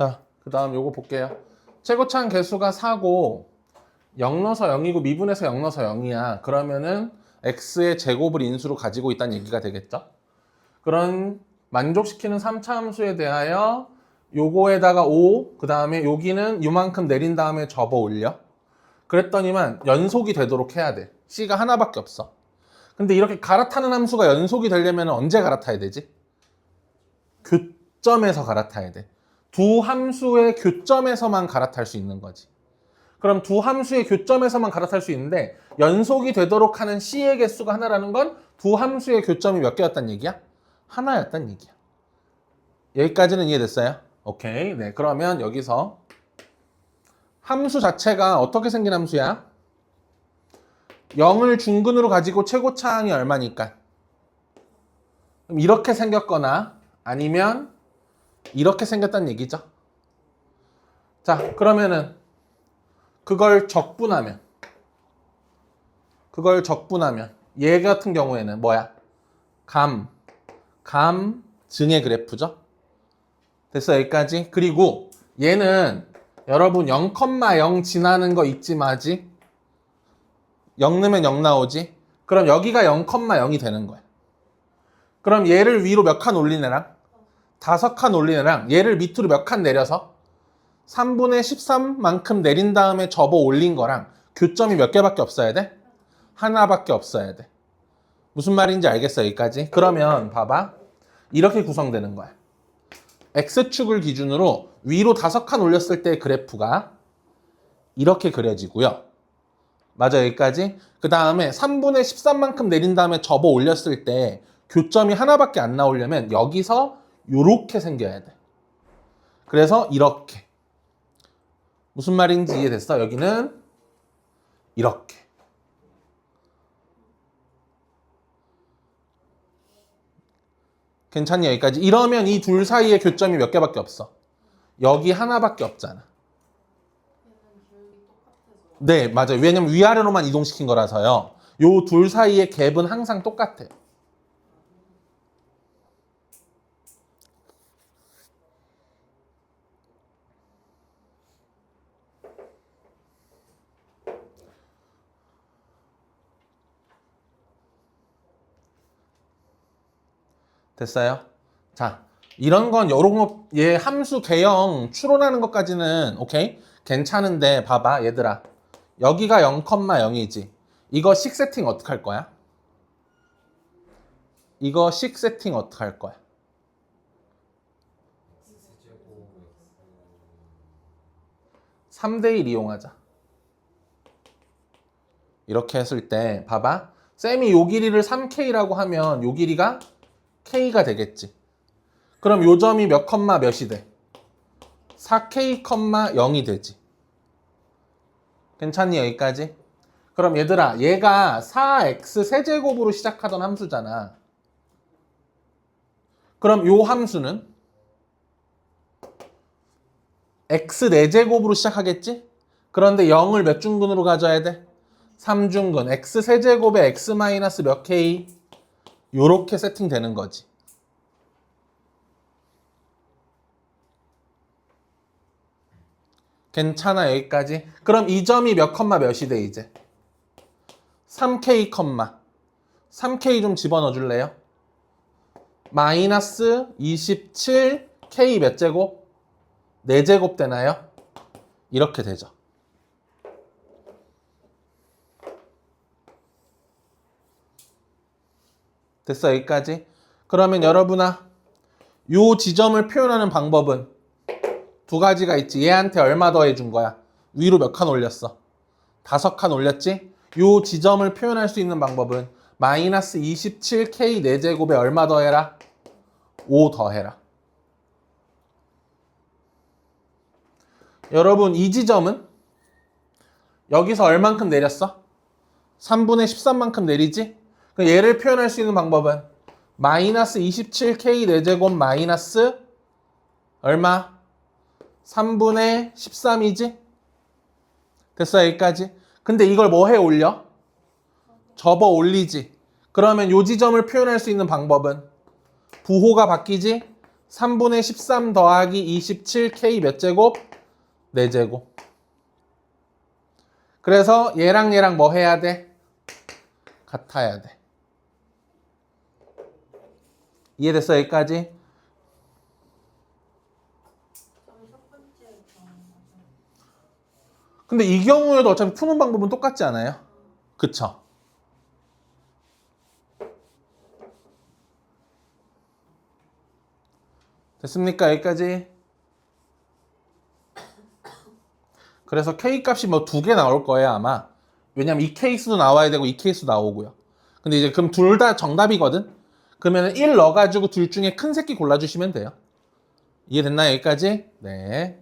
자, 그 다음 요거 볼게요. 최고차항 개수가 4고 0 넣어서 0이고 미분해서 0 넣어서 0이야. 그러면은 x의 제곱을 인수로 가지고 있다는 얘기가 되겠죠? 그런 만족시키는 3차 함수에 대하여 요거에다가 5, 그 다음에 여기는 요만큼 내린 다음에 접어 올려. 그랬더니만 연속이 되도록 해야 돼. C가 하나밖에 없어. 근데 이렇게 갈아타는 함수가 연속이 되려면 언제 갈아타야 되지? 교점에서 갈아타야 돼. 두 함수의 교점에서만 갈아탈 수 있는 거지. 그럼 두 함수의 교점에서만 갈아탈 수 있는데 연속이 되도록 하는 C의 개수가 하나라는 건 두 함수의 교점이 몇 개였단 얘기야? 하나였단 얘기야. 여기까지는 이해됐어요? 오케이. 네. 그러면 여기서 함수 자체가 어떻게 생긴 함수야? 0을 중근으로 가지고 최고차항이 얼마니까? 이렇게 생겼거나 아니면 이렇게 생겼다는 얘기죠. 자, 그러면은 그걸 적분하면 그걸 적분하면 얘 같은 경우에는 뭐야? 감, 감 증의 그래프죠. 됐어 여기까지. 그리고 얘는 여러분 0,0 지나는 거 잊지 마지. 0 넣으면 0 나오지. 그럼 여기가 0,0이 되는 거야. 그럼 얘를 위로 몇 칸 올린 애랑 다섯 칸 올린 애랑 얘를 밑으로 몇 칸 내려서 3분의 13만큼 내린 다음에 접어 올린 거랑 교점이 몇 개밖에 없어야 돼? 하나밖에 없어야 돼. 무슨 말인지 알겠어 여기까지? 그러면 봐봐. 이렇게 구성되는 거야. X축을 기준으로 위로 다섯 칸 올렸을 때 그래프가 이렇게 그려지고요. 맞아 여기까지? 그 다음에 3분의 13만큼 내린 다음에 접어 올렸을 때 교점이 하나밖에 안 나오려면 여기서 이렇게 생겨야 돼. 그래서 이렇게. 무슨 말인지 이해됐어? 여기는 이렇게. 괜찮니 여기까지? 이러면 이 둘 사이의 교점이 몇 개밖에 없어. 여기 하나밖에 없잖아. 네, 맞아요. 왜냐면 위아래로만 이동시킨 거라서요. 요 둘 사이의 갭은 항상 똑같아요. 됐어요? 자, 이런 건 요런 거, 얘 함수 개형 추론하는 것까지는 오케이? 괜찮은데 봐봐 얘들아. 여기가 0,0이지. 이거 식 세팅 어떻게 할 거야? 이거 식 세팅 어떻게 할 거야? 삼대1 이용하자. 이렇게 했을 때 봐봐. 쌤이 요 길이를 3K라고 하면 요 길이가 K가 되겠지. 그럼 요 점이 몇 컴마 몇이 돼? 4K 컴마 0이 되지. 괜찮니 여기까지? 그럼 얘들아 얘가 4x 세제곱으로 시작하던 함수잖아. 그럼 요 함수는 x 4제곱으로 시작하겠지? 그런데 0을 몇 중근으로 가져야 돼? 3중근 x 세제곱에 x 마이너스 몇 k? 요렇게 세팅되는 거지. 괜찮아 여기까지? 그럼 이 점이 몇 컴마 몇이 돼 이제? 3k 컴마 3k 좀 집어넣어 줄래요? 마이너스 27 k 몇 제곱? 4제곱 되나요? 이렇게 되죠. 됐어 여기까지? 그러면 여러분아 요 지점을 표현하는 방법은 두 가지가 있지 얘한테 얼마 더 해준 거야 위로 몇 칸 올렸어 다섯 칸 올렸지 요 지점을 표현할 수 있는 방법은 마이너스 27k 4제곱에 얼마 더 해라 5 더 해라 여러분 이 지점은 여기서 얼만큼 내렸어? 3분의 13만큼 내리지? 얘를 표현할 수 있는 방법은 마이너스 27k 4제곱 마이너스 얼마? 3분의 13이지? 됐어 여기까지? 근데 이걸 뭐 해 올려? 접어 올리지. 그러면 요 지점을 표현할 수 있는 방법은 부호가 바뀌지? 3분의 13 더하기 27K 몇 제곱? 4제곱. 그래서 얘랑 얘랑 뭐 해야 돼? 같아야 돼. 이해됐어, 여기까지? 근데 이 경우에도 어차피 푸는 방법은 똑같지 않아요? 그쵸? 됐습니까? 여기까지? 그래서 K 값이 뭐 두 개 나올 거예요, 아마. 왜냐면 이 케이스도 나와야 되고 이 케이스도 나오고요. 근데 이제 그럼 둘 다 정답이거든? 그러면 1 넣어가지고 둘 중에 큰 새끼 골라주시면 돼요. 이해됐나요? 여기까지? 네.